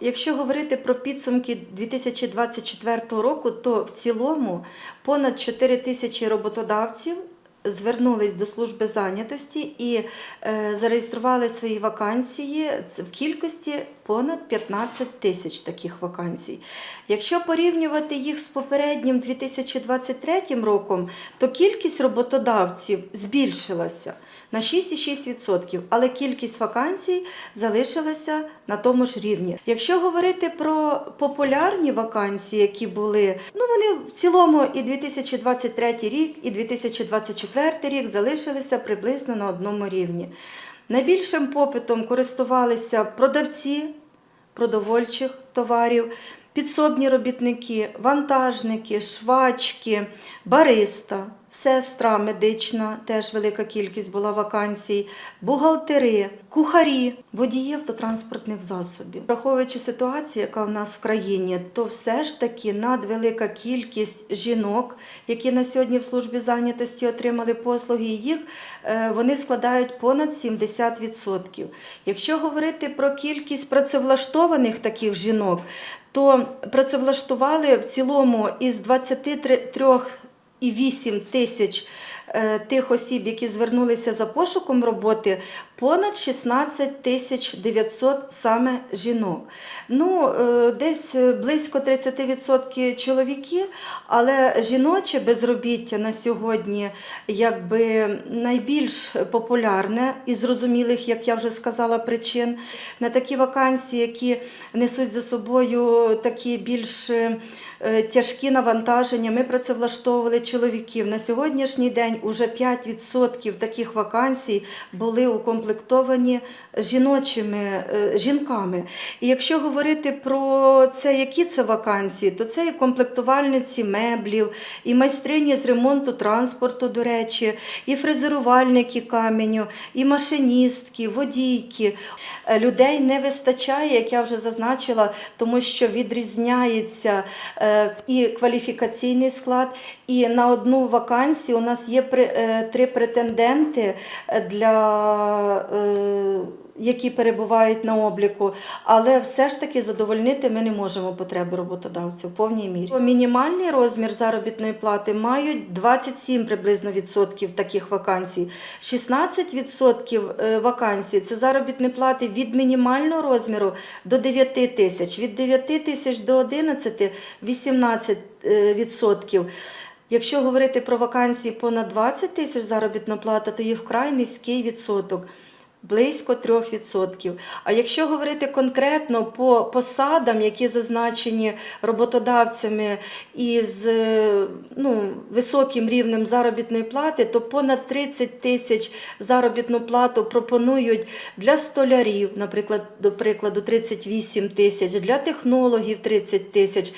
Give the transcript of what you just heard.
Якщо говорити про підсумки 2024 року, то в цілому понад 4 тисячі роботодавців звернулись до служби зайнятості і е, зареєстрували свої вакансії в кількості понад 15 тисяч таких вакансій. Якщо порівнювати їх з попереднім 2023 роком, то кількість роботодавців збільшилася на 6,6%, але кількість вакансій залишилася на тому ж рівні. Якщо говорити про популярні вакансії, які були, ну вони в цілому і 2023 рік, і 2024 рік залишилися приблизно на одному рівні. Найбільшим попитом користувалися продавці продовольчих товарів, підсобні робітники, вантажники, швачки, бариста, сестра медична, теж велика кількість була вакансій, бухгалтери, кухарі, водії автотранспортних засобів. Враховуючи ситуацію, яка в нас в країні, то все ж таки надвелика кількість жінок, які на сьогодні в службі зайнятості отримали послуги, їх е, вони складають понад 70%. Якщо говорити про кількість працевлаштованих таких жінок, то працевлаштували в цілому із 23,8 тисяч е, тих осіб, які звернулися за пошуком роботи, понад 16 тисяч 900 саме жінок. Ну, е, десь близько 30% чоловіки, але жіноче безробіття на сьогодні якби найбільш популярне і зрозумілих, як я вже сказала, причин. На такі вакансії, які несуть за собою такі більш е, тяжкі навантаження, ми працевлаштовували чоловіків. На сьогоднішній день уже 5% таких вакансій були укомплектовані жіночими е, жінками. І якщо говорити про це, які це вакансії, то це і комплектувальниці меблів, і майстрині з ремонту транспорту, до речі, і фрезерувальники каменю, і машиністки, водійки. Е, Людей не вистачає, як я вже зазначила, тому що відрізняється е, і кваліфікаційний склад, і на одну вакансію у нас є три претенденти для. Е, які перебувають на обліку, але все ж таки задовольнити ми не можемо потреби роботодавців в повній мірі. Мінімальний розмір заробітної плати мають 27 приблизно відсотків таких вакансій. 16 відсотків е, вакансій це заробітні плати від мінімального розміру до 9 тисяч, від 9 тисяч до 11 – 18 е, відсотків. Якщо говорити про вакансії понад 20 тисяч заробітна плата, то їх вкрай низький відсоток. Близько 3%. А якщо говорити конкретно по посадам, які зазначені роботодавцями із ну, високим рівнем заробітної плати, то понад 30 тисяч заробітну плату пропонують для столярів, наприклад, до прикладу, 38 тисяч, для технологів 30 тисяч,